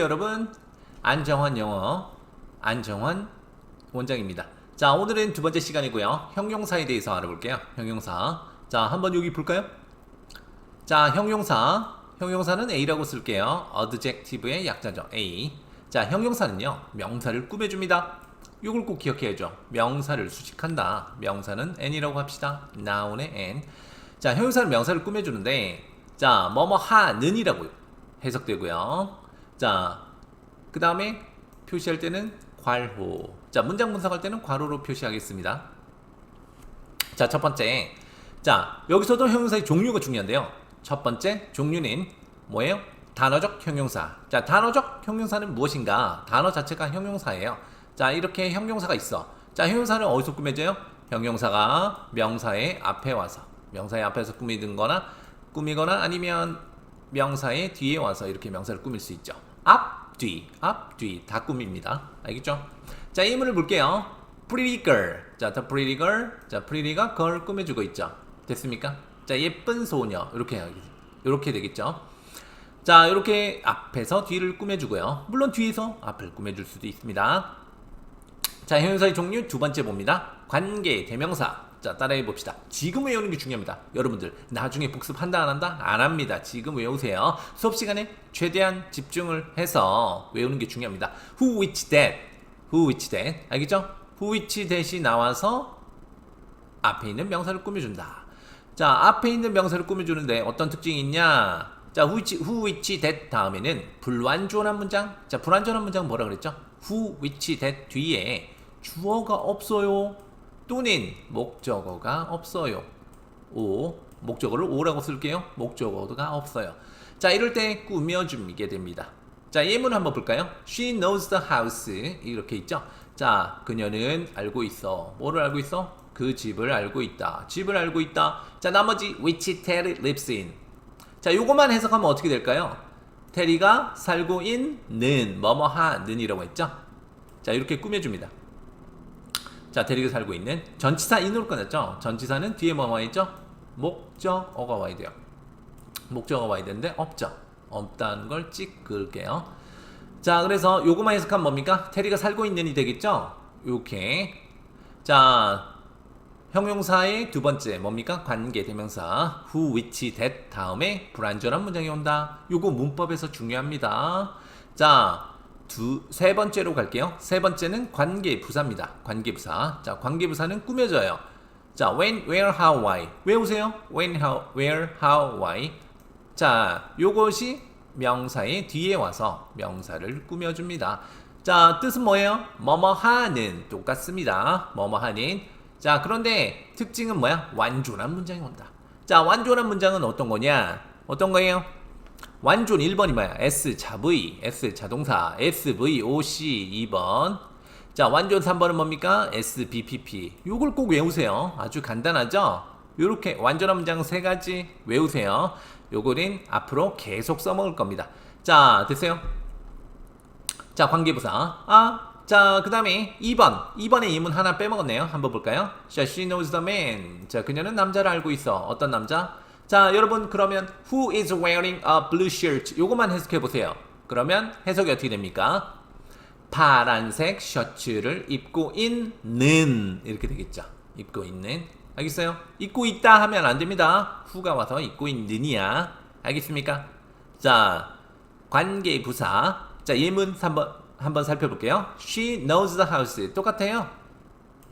여러분 안정환 영어 안정환 원장입니다. 자 오늘은 두 번째 시간이고요. 형용사에 대해서 알아볼게요. 형용사. 자 한번 여기 볼까요? 자 형용사. 형용사는 A라고 쓸게요. adjective의 약자죠. A. 자 형용사는요 명사를 꾸며줍니다. 이걸 꼭 기억해야죠. 명사를 수식한다. 명사는 n이라고 합시다. noun의 n. 자 형용사는 명사를 꾸며주는데 자 뭐뭐 하는이라고 해석되고요. 자, 그 다음에 표시할 때는 괄호. 자, 문장 분석할 때는 괄호로 표시하겠습니다. 자, 첫 번째. 자, 여기서도 형용사의 종류가 중요한데요. 첫 번째 종류는 뭐예요? 단어적 형용사. 자, 단어적 형용사는 무엇인가? 단어 자체가 형용사예요. 자, 이렇게 형용사가 있어. 자, 형용사는 어디서 꾸며져요? 형용사가 명사의 앞에 와서 명사의 앞에서 꾸미든 거나 꾸미거나 아니면 명사의 뒤에 와서 이렇게 명사를 꾸밀 수 있죠. 앞, 뒤, 앞, 뒤 다 꾸밉니다. 알겠죠? 자, 이문을 볼게요. Pretty girl. 자, the pretty girl. 자, pretty가 girl 꾸며주고 있죠. 됐습니까? 자, 예쁜 소녀. 이렇게 이렇게 되겠죠. 자, 이렇게 앞에서 뒤를 꾸며주고요. 물론 뒤에서 앞을 꾸며줄 수도 있습니다. 자, 형용사의 종류 두 번째 봅니다. 관계, 대명사. 자, 따라해 봅시다. 지금 외우는 게 중요합니다. 여러분들, 나중에 복습한다, 안 한다? 안 합니다. 지금 외우세요. 수업 시간에 최대한 집중을 해서 외우는 게 중요합니다. Who, which, that. Who, which, that. 알겠죠? Who, which, that이 나와서 앞에 있는 명사를 꾸며준다. 자, 앞에 있는 명사를 꾸며주는데 어떤 특징이 있냐? 자, who, which, who, which, that 다음에는 불완전한 문장. 자, 불완전한 문장 뭐라 그랬죠? who, which, that 뒤에 주어가 없어요. 또는 목적어가 없어요. 오, 목적어를 오라고 쓸게요. 목적어가 없어요. 자, 이럴 때 꾸며주게 됩니다. 자, 예문 한번 볼까요? She knows the house. 이렇게 있죠? 자, 그녀는 알고 있어. 뭐를 알고 있어? 그 집을 알고 있다. 집을 알고 있다. 자, 나머지 which Terry lives in. 자, 요것만 해석하면 어떻게 될까요? 테리가 살고 있는 뭐뭐 하는이라고 했죠? 자, 이렇게 꾸며줍니다. 자, 테리가 살고 있는 전치사 인으로 끝났죠? 전치사는 뒤에 뭐가 있죠? 목적어가 와야 돼요. 목적어가 와야 되는데 없죠. 없다는 걸 찍을게요. 자, 그래서 요거만 해석하면 뭡니까? 테리가 살고 있는이 되겠죠? 요렇게. 자, 형용사의 두 번째 뭡니까? 관계 대명사 who, which, that 다음에 불완전한 문장이 온다. 요거 문법에서 중요합니다. 자, 두 세 번째로 갈게요. 세 번째는 관계 부사입니다. 관계 부사. 자, 관계 부사는 꾸며져요. 자, when, where, how, why. 외우세요. when, how, where, how, why. 자, 요것이 명사의 뒤에 와서 명사를 꾸며줍니다. 자, 뜻은 뭐예요? 뭐뭐 하는 똑같습니다. 뭐뭐 하는. 자, 그런데 특징은 뭐야? 완전한 문장이 온다. 자, 완전한 문장은 어떤 거냐? 어떤 거예요? 완전 1번이 뭐야? S 자V, S 자동사, SVOC 2번. 자, 완전 3번은 뭡니까? SBPP. 요걸 꼭 외우세요. 아주 간단하죠? 요렇게 완전한 문장 세 가지 외우세요. 요거는 앞으로 계속 써먹을 겁니다. 자, 됐어요? 자, 관계부사. 아, 자, 그 다음에 2번. 2번의 이문 하나 빼먹었네요. 한번 볼까요? 자, she knows the man. 자, 그녀는 남자를 알고 있어. 어떤 남자? 자, 여러분, 그러면 who is wearing a blue shirt? 요것만 해석해 보세요. 그러면 해석이 어떻게 됩니까? 파란색 셔츠를 입고 있는 이렇게 되겠죠. 입고 있는 알겠어요? 입고 있다 하면 안 됩니다. 후가 와서 입고 있느냐 알겠습니까? 자 관계 부사 자 예문 한번 한번 살펴볼게요. She knows the house 똑같아요.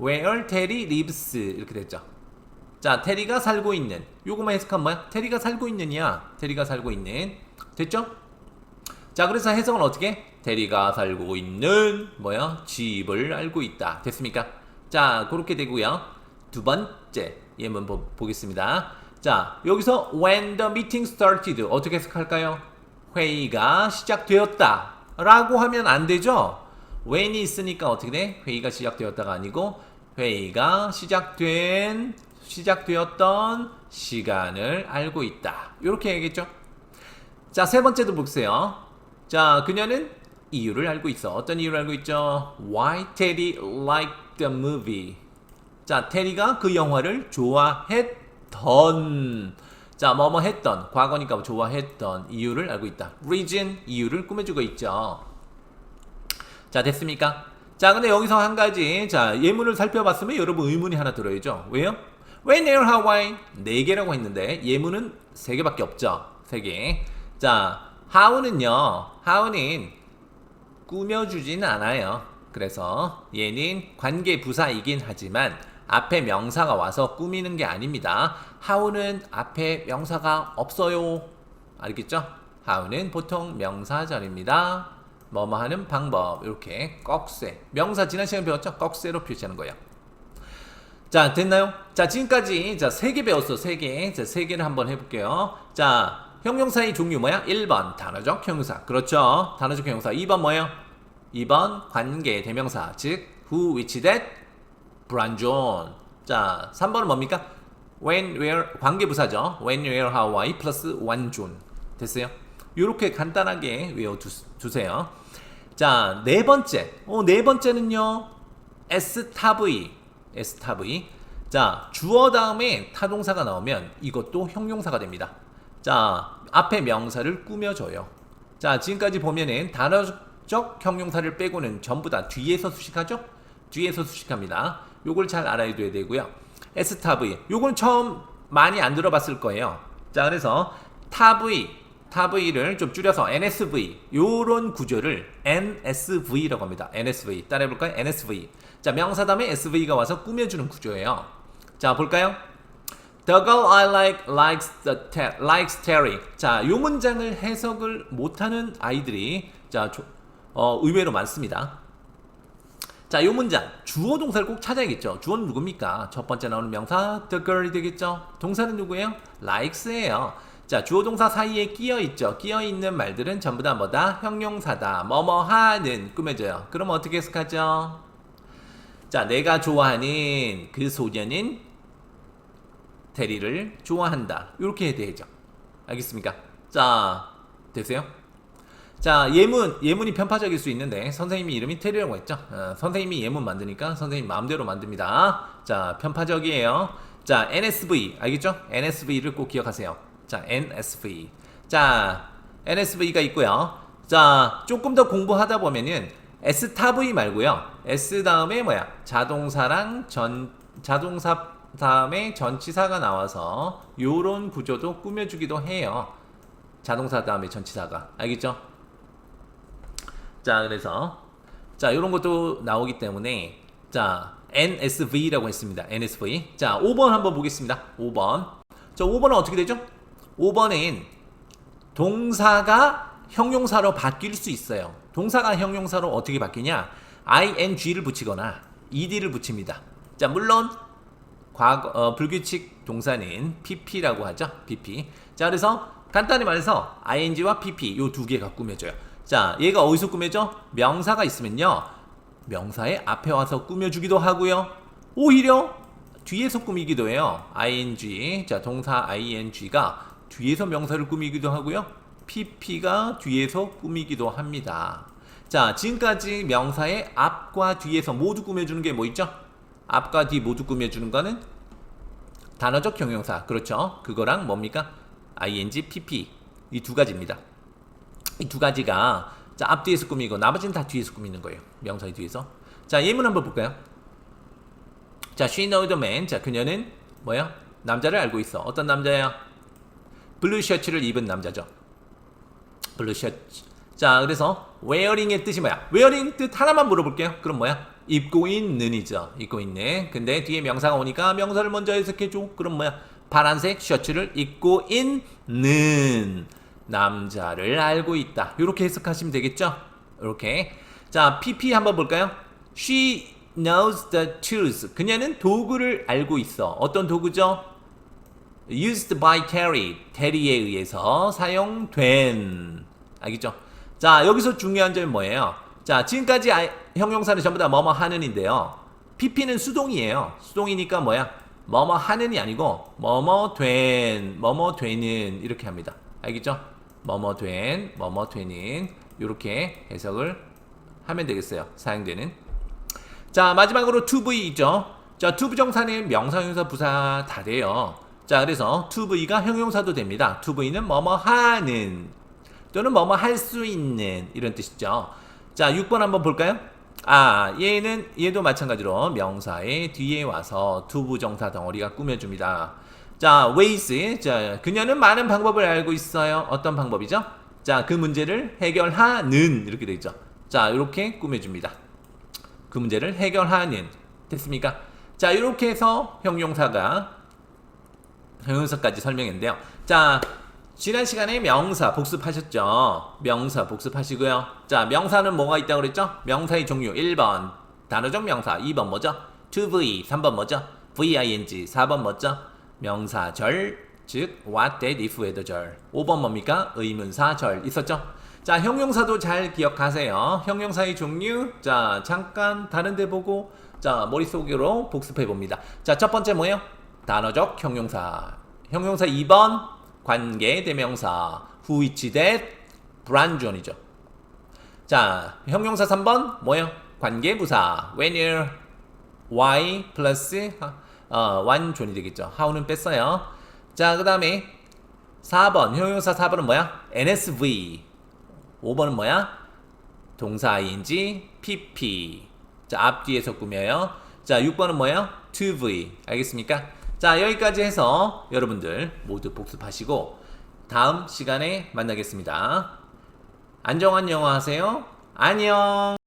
Where Terry lives 이렇게 됐죠. 자 테리가 살고 있는 요거만 해석하면 뭐야? 테리가 살고 있느냐? 테리가 살고 있는 됐죠? 자, 그래서 해석은 어떻게? 대리가 살고 있는 뭐야? 집을 알고 있다. 됐습니까? 자, 그렇게 되고요. 두 번째 예문 보, 보겠습니다. 자, 여기서 when the meeting started 어떻게 해석할까요? 회의가 시작되었다. 라고 하면 안 되죠? when이 있으니까 어떻게 돼? 회의가 시작되었다가 아니고 회의가 시작된 시작되었던 시간을 알고 있다. 이렇게 얘기했죠. 자, 세 번째도 보세요. 자, 그녀는 이유를 알고 있어. 어떤 이유를 알고 있죠? Why Teddy liked the movie. 자, 테리가 그 영화를 좋아했던. 자, 뭐뭐 했던, 과거니까 좋아했던 이유를 알고 있다. reason, 이유를 꾸며주고 있죠. 자, 됐습니까? 자, 근데 여기서 한 가지, 자, 예문을 살펴봤으면 여러분 의문이 하나 들어야죠. 왜요? Where, how, why? 네 개라고 했는데, 예문은 세 개밖에 없죠. 세 개. 자, how는요, how는 꾸며주진 않아요. 그래서 얘는 관계 부사이긴 하지만 앞에 명사가 와서 꾸미는 게 아닙니다. how는 앞에 명사가 없어요. 알겠죠? how는 보통 명사절입니다. 뭐뭐 하는 방법 이렇게 꺽쇠 명사 지난 시간에 배웠죠? 꺽쇠로 표시하는 거예요. 자 됐나요? 자 지금까지 자 세 개 배웠어 세 개. 자 세 개를 한번 해 볼게요. 자 형용사의 종류 뭐야? 1번 단어적 형용사 그렇죠? 단어적 형용사 2번 뭐예요? 2번 관계 대명사 즉 who, which, that, 불안존 자 3번은 뭡니까? when, where 관계부사죠. when, where, how, why 플러스 완존 됐어요? 이렇게 간단하게 외워 두세요. 자, 네 번째. 어, 네 번째는요. 에스타브 이. 에스타브이. 자, 주어 다음에 타동사가 나오면 이것도 형용사가 됩니다. 자, 앞에 명사를 꾸며줘요. 자, 지금까지 보면은 단어적 형용사를 빼고는 전부 다 뒤에서 수식하죠? 뒤에서 수식합니다. 요걸 잘 알아둬야 되고요. 에스타브이. 요건 처음 많이 안 들어봤을 거예요. 자, 그래서 타브이. 타브이를 좀 줄여서 NSV 요런 구조를 NSV라고 합니다. NSV 따라해 볼까요? NSV. 자 명사 다음에 SV가 와서 꾸며 주는 구조예요. 자 볼까요? The girl I like likes the te- likes Terry. 자 요 문장을 해석을 못 하는 아이들이 자 조- 어, 의외로 많습니다. 자, 요 문장 주어 동사를 꼭 찾아야겠죠. 주어는 누굽니까? 첫 번째 나오는 명사 the girl이 되겠죠. 동사는 누구예요? likes예요. 자, 주어 동사 사이에 끼어 있죠. 끼어 있는 말들은 전부 다 뭐다? 형용사다. 뭐뭐 하는 꾸며져요. 그럼 어떻게 해석하죠? 자, 내가 좋아하는 그 소녀는 대리를 좋아한다. 이렇게 해야 되죠. 알겠습니까? 자, 됐어요? 자, 예문, 예문이 편파적일 수 있는데, 선생님이 이름이 테리라고 했죠? 어, 선생님이 예문 만드니까 선생님 마음대로 만듭니다. 자, 편파적이에요. 자, NSV, 알겠죠? NSV를 꼭 기억하세요. 자, NSV. 자, NSV가 있고요. 자, 조금 더 공부하다 보면은 S타V 말고요. S 다음에 뭐야? 자동사랑 전, 자동사 다음에 전치사가 나와서 요런 구조도 꾸며주기도 해요. 자동사 다음에 전치사가. 알겠죠? 자, 그래서 자, 이런 것도 나오기 때문에 자, NSV라고 했습니다. NSV. 자, 5번 한번 보겠습니다. 5번. 자, 5번은 어떻게 되죠? 5번은 동사가 형용사로 바뀔 수 있어요. 동사가 형용사로 어떻게 바뀌냐? ing를 붙이거나 ed를 붙입니다. 자, 물론 과거 어, 불규칙 동사는 pp라고 하죠. pp. 자, 그래서 간단히 말해서 ing와 pp 요 두 개가 꾸며져요. 자, 얘가 어디서 꾸며져? 명사가 있으면요. 명사의 앞에 와서 꾸며주기도 하고요. 오히려 뒤에서 꾸미기도 해요. ing. 자, 동사 ing가 뒤에서 명사를 꾸미기도 하고요. pp가 뒤에서 꾸미기도 합니다. 자, 지금까지 명사의 앞과 뒤에서 모두 꾸며주는 게 뭐 있죠? 앞과 뒤 모두 꾸며주는 거는 단어적 형용사. 그렇죠? 그거랑 뭡니까? ing, pp. 이 두 가지입니다. 이 두 가지가 자, 앞뒤에서 꾸미고 나머지는 다 뒤에서 꾸미는 거예요. 명사의 뒤에서. 자, 예문 한번 볼까요? 자, she know the man. 자, 그녀는 뭐야? 남자를 알고 있어. 어떤 남자야? 블루 셔츠를 입은 남자죠. 블루 셔츠. 자, 그래서 wearing의 뜻이 뭐야? wearing 뜻 하나만 물어볼게요. 그럼 뭐야? 입고 있는이죠. 입고 있는. 근데 뒤에 명사가 오니까 명사를 먼저 해석해줘. 그럼 뭐야? 파란색 셔츠를 입고 있는 남자를 알고 있다. 이렇게 해석하시면 되겠죠? 이렇게. 자, PP 한번 볼까요? She knows the tools. 그녀는 도구를 알고 있어. 어떤 도구죠? Used by Terry. 테리에 의해서 사용된. 알겠죠? 자, 여기서 중요한 점이 뭐예요? 자, 지금까지 아, 형용사는 전부 다 뭐뭐 하는인데요. PP는 수동이에요. 수동이니까 뭐야? 뭐뭐 하는이 아니고 뭐뭐 된, 뭐뭐 되는 이렇게 합니다. 알겠죠? 뭐뭐 된, 뭐뭐 되는 이렇게 해석을 하면 되겠어요. 사용되는. 자, 마지막으로 to be 있죠. 자, to 부정사는 명사, 형용사, 부사 다 돼요. 자, 그래서 to V가 형용사도 됩니다. to V는 뭐뭐 하는 또는 뭐뭐 할 수 있는 이런 뜻이죠. 자, 6번 한번 볼까요? 아, 얘는 얘도 마찬가지로 명사의 뒤에 와서 투부정사 덩어리가 꾸며줍니다. 자, ways. 자, 그녀는 많은 방법을 알고 있어요. 어떤 방법이죠? 자, 그 문제를 해결하는 이렇게 되어 있죠. 자, 이렇게 꾸며줍니다. 그 문제를 해결하는 됐습니까? 자, 이렇게 해서 형용사가 형용사까지 설명했는데요. 자, 지난 시간에 명사 복습하셨죠? 명사 복습하시고요. 자, 명사는 뭐가 있다고 그랬죠? 명사의 종류 1번 단어적 명사 2번 뭐죠? to v 3번 뭐죠? ving 4번 뭐죠? 명사절 즉 what, that, if, whether 5번 뭡니까? 의문사절 있었죠? 자, 형용사도 잘 기억하세요. 형용사의 종류 자, 잠깐 다른 데 보고 자, 머릿속으로 복습해 봅니다. 자, 첫 번째 뭐예요? 단어적 형용사. 형용사 2번 관계 대명사 who, which, that, 불완전이죠. 자, 형용사 3번 뭐예요? 관계 부사 when, where, why 플러스 어, 완존이 되겠죠. how는 뺐어요. 자, 그다음에 4번 형용사 4번은 뭐야? NSV. 5번은 뭐야? 동사 ing pp. 자, 앞뒤에서 꾸며요. 자, 6번은 뭐예요? to v. 알겠습니까? 자, 여기까지 해서 여러분들 모두 복습하시고 다음 시간에 만나겠습니다. 안정환 영어 하세요. 안녕.